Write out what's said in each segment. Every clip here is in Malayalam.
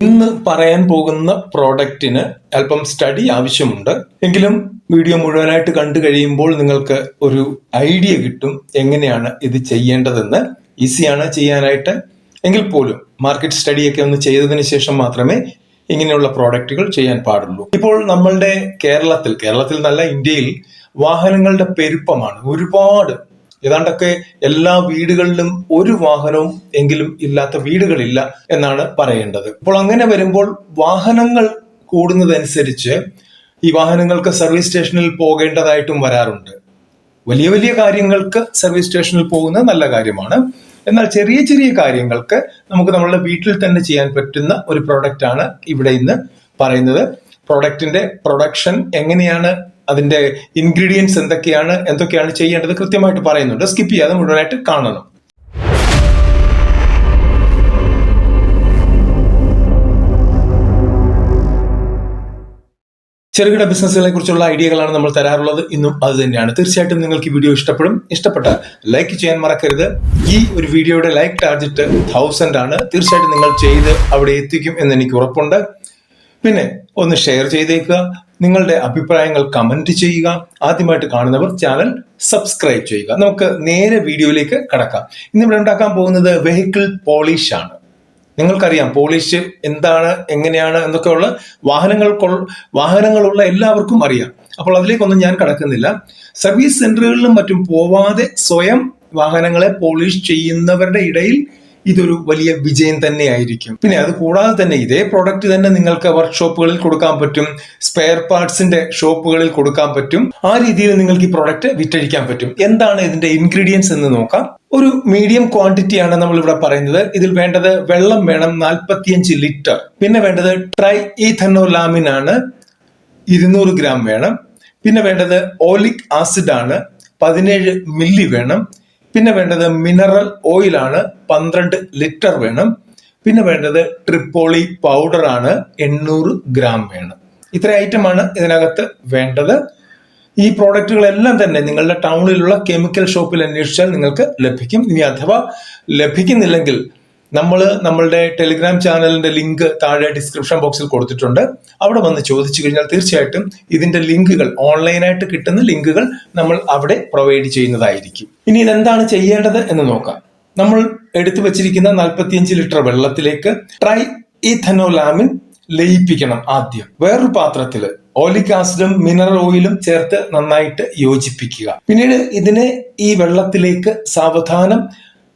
ഇന്ന് പറയാൻ പോകുന്ന പ്രോഡക്റ്റിന് അല്പം സ്റ്റഡി ആവശ്യമുണ്ട്. എങ്കിലും വീഡിയോ മുഴുവനായിട്ട് കണ്ടു കഴിയുമ്പോൾ നിങ്ങൾക്ക് ഒരു ഐഡിയ കിട്ടും എങ്ങനെയാണ് ഇത് ചെയ്യേണ്ടതെന്ന്. ഈസിയാണ് ചെയ്യാനായിട്ട്. എങ്കിൽ പോലും മാർക്കറ്റ് സ്റ്റഡിയൊക്കെ ഒന്ന് ചെയ്തതിന് ശേഷം മാത്രമേ ഇങ്ങനെയുള്ള പ്രോഡക്റ്റുകൾ ചെയ്യാൻ പാടുള്ളൂ. ഇപ്പോൾ നമ്മളുടെ കേരളത്തിൽ കേരളത്തിൽ നല്ല ഇന്ത്യയിൽ വാഹനങ്ങളുടെ പെരുപ്പമാണ്. ഒരുപാട് ഏതാണ്ടൊക്കെ എല്ലാ വീടുകളിലും ഒരു വാഹനവും എങ്കിലും ഇല്ലാത്ത വീടുകളില്ല എന്നാണ് പറയേണ്ടത്. അപ്പോൾ അങ്ങനെ വരുമ്പോൾ വാഹനങ്ങൾ കൂടുന്നതനുസരിച്ച് ഈ വാഹനങ്ങൾക്ക് സർവീസ് സ്റ്റേഷനിൽ പോകേണ്ടതായിട്ടും വരാറുണ്ട്. വലിയ വലിയ കാര്യങ്ങൾക്ക് സർവീസ് സ്റ്റേഷനിൽ പോകുന്നത് നല്ല കാര്യമാണ്. എന്നാൽ ചെറിയ ചെറിയ കാര്യങ്ങൾക്ക് നമുക്ക് നമ്മളുടെ വീട്ടിൽ തന്നെ ചെയ്യാൻ പറ്റുന്ന ഒരു പ്രോഡക്റ്റ് ആണ് ഇവിടെ ഇന്ന് പറയുന്നത്. പ്രോഡക്റ്റിന്റെ പ്രൊഡക്ഷൻ എങ്ങനെയാണ് അതിന്റെ ഇൻഗ്രീഡിയൻസ് എന്തൊക്കെയാണ് എന്തൊക്കെയാണ് ചെയ്യേണ്ടത് കൃത്യമായിട്ട് പറയുന്നുണ്ട്. സ്കിപ്പ് ചെയ്യാതെ മുഴുവനായിട്ട് കാണണം. ചെറുകിട ബിസിനസ്സുകളെ കുറിച്ചുള്ള ഐഡിയകളാണ് നമ്മൾ തരാറുള്ളത്. ഇന്നും അത് തന്നെയാണ്. തീർച്ചയായിട്ടും നിങ്ങൾക്ക് ഈ വീഡിയോ ഇഷ്ടപ്പെടും. ഇഷ്ടപ്പെട്ട ലൈക്ക് ചെയ്യാൻ മറക്കരുത്. ഈ ഒരു വീഡിയോയുടെ ലൈക്ക് ടാർജറ്റ് തൗസൻഡ് ആണ്. തീർച്ചയായിട്ടും നിങ്ങൾ ചെയ്ത് അവിടെ എത്തിക്കും എന്ന് എനിക്ക് ഉറപ്പുണ്ട്. പിന്നെ ഒന്ന് ഷെയർ ചെയ്തേക്കുക. നിങ്ങളുടെ അഭിപ്രായങ്ങൾ കമന്റ് ചെയ്യുക. ആദ്യമായിട്ട് കാണുന്നവർ ചാനൽ സബ്സ്ക്രൈബ് ചെയ്യുക. നമുക്ക് നേരെ വീഡിയോയിലേക്ക് കടക്കാം. ഇന്ന് ഇന്നിവിടെ ഉണ്ടാക്കാൻ പോകുന്നത് വെഹിക്കിൾ പോളിഷ് ആണ്. നിങ്ങൾക്കറിയാം പോളിഷ് എന്താണ് എങ്ങനെയാണ് എന്നൊക്കെയുള്ള വാഹനങ്ങൾ വാഹനങ്ങളുള്ള എല്ലാവർക്കും അറിയാം. അപ്പോൾ അതിലേക്കൊന്നും ഞാൻ കടക്കുന്നില്ല. സർവീസ് സെന്ററുകളിലും മറ്റും പോവാതെ സ്വയം വാഹനങ്ങളെ പോളിഷ് ചെയ്യുന്നവരുടെ ഇടയിൽ ഇതൊരു വലിയ വിജയം തന്നെയായിരിക്കും. പിന്നെ അത് കൂടാതെ തന്നെ ഇതേ പ്രോഡക്റ്റ് തന്നെ നിങ്ങൾക്ക് വർക്ക്ഷോപ്പുകളിൽ കൊടുക്കാൻ പറ്റും സ്പെയർ പാർട്സിന്റെ ഷോപ്പുകളിൽ കൊടുക്കാൻ പറ്റും ആ രീതിയിൽ നിങ്ങൾക്ക് ഈ പ്രോഡക്റ്റ് വിറ്റഴിക്കാൻ പറ്റും. എന്താണ് ഇതിന്റെ ഇൻഗ്രീഡിയൻസ് എന്ന് നോക്കാം. ഒരു മീഡിയം ക്വാണ്ടിറ്റി ആണ് നമ്മൾ ഇവിടെ പറയുന്നത്. ഇതിൽ വേണ്ടത് വെള്ളം വേണം നാൽപ്പത്തിയഞ്ച് ലിറ്റർ. പിന്നെ വേണ്ടത് ട്രൈ ഈഥനോലാമിൻ ആണ് ഇരുന്നൂറ് ഗ്രാം വേണം. പിന്നെ വേണ്ടത് ഓലിക് ആസിഡ് ആണ് പതിനേഴ് മില്ലി വേണം. പിന്നെ വേണ്ടത് മിനറൽ ഓയിൽ ആണ്. പന്ത്രണ്ട് ലിറ്റർ വേണം. പിന്നെ വേണ്ടത് ട്രിപ്പോളി പൗഡർ ആണ്. എണ്ണൂറ് ഗ്രാം വേണം. ഇത്ര ഐറ്റം ആണ് ഇതിനകത്ത് വേണ്ടത്. ഈ പ്രോഡക്റ്റുകളെല്ലാം തന്നെ നിങ്ങളുടെ ടൗണിലുള്ള കെമിക്കൽ ഷോപ്പിൽ അന്വേഷിച്ചാൽ നിങ്ങൾക്ക് ലഭിക്കും. ഇനി അഥവാ ലഭിക്കുന്നില്ലെങ്കിൽ നമ്മൾ നമ്മളുടെ ടെലിഗ്രാം ചാനലിന്റെ ലിങ്ക് താഴെ ഡിസ്ക്രിപ്ഷൻ ബോക്സിൽ കൊടുത്തിട്ടുണ്ട്. അവിടെ വന്ന് ചോദിച്ചു കഴിഞ്ഞാൽ തീർച്ചയായിട്ടും ഇതിന്റെ ലിങ്കുകൾ ഓൺലൈനായിട്ട് കിട്ടുന്ന ലിങ്കുകൾ നമ്മൾ അവിടെ പ്രൊവൈഡ് ചെയ്യുന്നതായിരിക്കും. ഇനി ഇതെന്താണ് ചെയ്യേണ്ടത് എന്ന് നോക്കാം. നമ്മൾ എടുത്തു വച്ചിരിക്കുന്ന നാൽപ്പത്തിയഞ്ച് ലിറ്റർ വെള്ളത്തിലേക്ക് ട്രൈ ഈഥനോലാമിൻ ലയിപ്പിക്കണം ആദ്യം. വേറൊരു പാത്രത്തിൽ ഓലിക് ആസിഡും മിനറൽ ഓയിലും ചേർത്ത് നന്നായിട്ട് യോജിപ്പിക്കുക. പിന്നീട് ഇതിനെ ഈ വെള്ളത്തിലേക്ക് സാവധാനം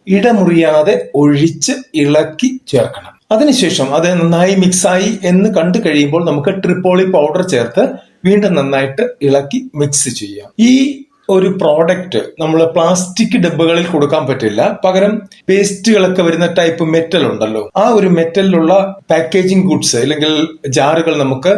ഇടമുറിയാതെ ഒഴിച്ച് ഇളക്കി ചേർക്കണം. അതിനുശേഷം അത് നന്നായി മിക്സായി എന്ന് കണ്ടു കഴിയുമ്പോൾ നമുക്ക് ട്രിപ്പോളി പൗഡർ ചേർത്ത് വീണ്ടും നന്നായിട്ട് ഇളക്കി മിക്സ് ചെയ്യാം. ഈ ഒരു പ്രോഡക്റ്റ് നമ്മൾ പ്ലാസ്റ്റിക് ഡബ്ബകളിൽ കൊടുക്കാൻ പറ്റില്ല. പകരം പേസ്റ്റുകളൊക്കെ വരുന്ന ടൈപ്പ് മെറ്റൽ ഉണ്ടല്ലോ. ആ ഒരു മെറ്റലിലുള്ള പാക്കേജിംഗ് ഗുഡ്സ് അല്ലെങ്കിൽ ജാറുകൾ നമുക്ക്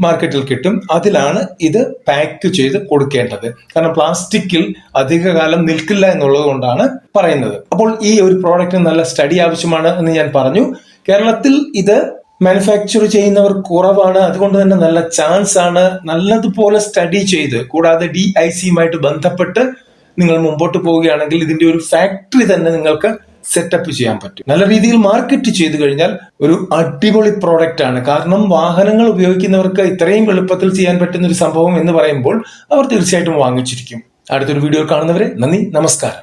മാർക്കറ്റിൽ കിട്ടും. അതിലാണ് ഇത് പാക്ക് ചെയ്ത് കൊടുക്കേണ്ടത്. കാരണം പ്ലാസ്റ്റിക്കിൽ അധികകാലം നിൽക്കില്ല എന്നുള്ളത് കൊണ്ടാണ് പറയുന്നത്. അപ്പോൾ ഈ ഒരു പ്രോഡക്റ്റിന് നല്ല സ്റ്റഡി ആവശ്യമാണ് എന്ന് ഞാൻ പറഞ്ഞു. കേരളത്തിൽ ഇത് മാനുഫാക്ചർ ചെയ്യുന്നവർ കുറവാണ്. അതുകൊണ്ട് തന്നെ നല്ല ചാൻസ് ആണ് നല്ലതുപോലെ സ്റ്റഡി ചെയ്ത്. കൂടാതെ ഡി ഐ സിയുമായിട്ട് ബന്ധപ്പെട്ട് നിങ്ങൾ മുമ്പോട്ട് പോവുകയാണെങ്കിൽ ഇതിന്റെ ഒരു ഫാക്ടറി തന്നെ നിങ്ങൾക്ക് സെറ്റപ്പ് ചെയ്യാൻ പറ്റും. നല്ല രീതിയിൽ മാർക്കറ്റ് ചെയ്തു കഴിഞ്ഞാൽ ഒരു അടിപൊളി പ്രോഡക്റ്റ് ആണ്. കാരണം വാഹനങ്ങൾ ഉപയോഗിക്കുന്നവർക്ക് ഇത്രയും എളുപ്പത്തിൽ ചെയ്യാൻ പറ്റുന്ന ഒരു സംഭവം എന്ന് പറയുമ്പോൾ അവർ തീർച്ചയായിട്ടും വാങ്ങിച്ചിരിക്കും. അടുത്തൊരു വീഡിയോ കാണുന്നവരെ നന്ദി നമസ്കാരം.